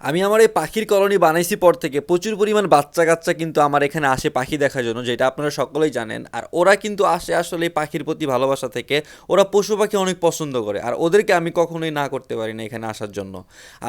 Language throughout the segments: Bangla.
আমি আমার এই পাখির কলোনি বানাইছি পর থেকে প্রচুর পরিমাণ বাচ্চা কাচ্চা কিন্তু আমার এখানে আসে পাখি দেখার জন্য, যেটা আপনারা সকলেই জানেন। আর ওরা কিন্তু আসে আসলে এই পাখির প্রতি ভালোবাসা থেকে। ওরা পশু পাখি অনেক পছন্দ করে, আর ওদেরকে আমি কখনোই না করতে পারি না এখানে আসার জন্য।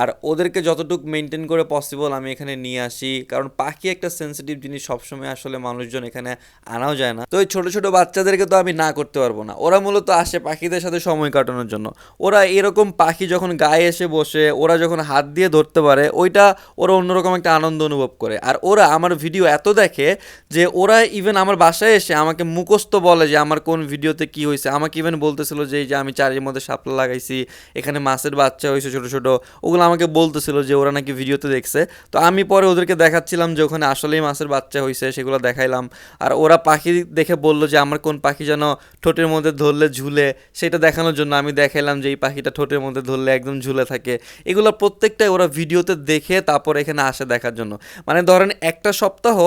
আর ওদেরকে যতটুকু মেনটেন করে পসিবল আমি এখানে নিয়ে আসি, কারণ পাখি একটা সেন্সিটিভ জিনিস সবসময় আসলে মানুষজন এখানে আনাও যায় না। তো এই ছোটো ছোটো বাচ্চাদেরকে তো আমি না করতে পারব না। ওরা মূলত আসে পাখিদের সাথে সময় কাটানোর জন্য। ওরা এরকম পাখি যখন গায়ে এসে বসে, ওরা যখন হাত দিয়ে ধরতে পারে ওইটা ওরা অন্যরকম একটা আনন্দ অনুভব করে। আর ওরা আমার ভিডিও এত দেখে যে ওরা ইভেন আমার বাসায় এসে আমাকে মুখস্থ বলে যে আমার কোন ভিডিওতে কি হয়েছে। আমাকে ইভেন বলতেছিল যে এই যে আমি চারির মধ্যে শাপলা লাগাইছি, এখানে মাছের বাচ্চা হয়েছে ছোটো ছোটো। ওগুলো আমাকে বলতেছিল যে ওরা নাকি ভিডিওতে দেখছে। তো আমি পরে ওদেরকে দেখাচ্ছিলাম যে ওখানে আসলেই মাছের বাচ্চা হয়েছে, সেগুলো দেখাইলাম। আর ওরা পাখি দেখে বলল যে আমার কোন পাখি যেন ঠোঁটের মধ্যে ধরলে ঝুলে, সেটা দেখানোর জন্য আমি দেখাইলাম যে এই পাখিটা ঠোঁটের মধ্যে ধরলে একদম ঝুলে থাকে। এগুলো প্রত্যেকটাই ওরা ভিডিওতে দেখে তারপর এখানে আসে দেখার জন্য। মানে ধরেন একটা সপ্তাহ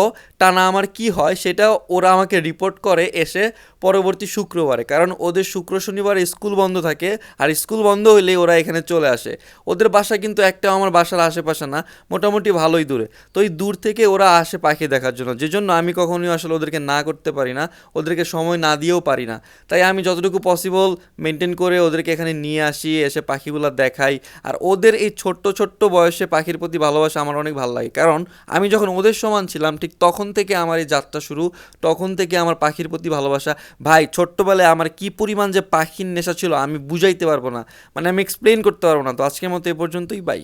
টানা আমার কি হয় সেটা ওরা আমাকে রিপোর্ট করে এসে পরবর্তী শুক্রবারে। কারণ ওদের শুক্র, শনিবার স্কুল বন্ধ থাকে আর স্কুল বন্ধ হইলেই ওরা এখানে চলে আসে। ওদের বাসা কিন্তু একটা আমার বাসার আশেপাশে না, মোটামুটি ভালোই দূরে। তো এই দূর থেকে ওরা আসে পাখি দেখার জন্য। যে জন্য আমি কখনোই আসলে ওদেরকে না করতে পারি না, ওদেরকে সময় না দিয়েও পারি না। তাই আমি যতটুকু পসিবল মেনটেন করে ওদেরকে এখানে নিয়ে আসি, এসে পাখিগুলো দেখাই। আর ওদের এই ছোট্ট ছোট্ট বয়সে পাখির প্রতি ভালোবাসা আমার অনেক ভালো লাগে। কারণ আমি যখন ওদের সমান ছিলাম, ঠিক তখন থেকে আমার এই যাত্রা শুরু, তখন থেকে আমার পাখির প্রতি ভালোবাসা। ভাই, ছোট্টবেলায় আমার কি পরিমাণ যে পাখির নেশা ছিল আমি বুঝাইতে পারব না। মানে আমি এক্সপ্লেন করতে পারব না। তো আজকের মতো এ পর্যন্তই বাই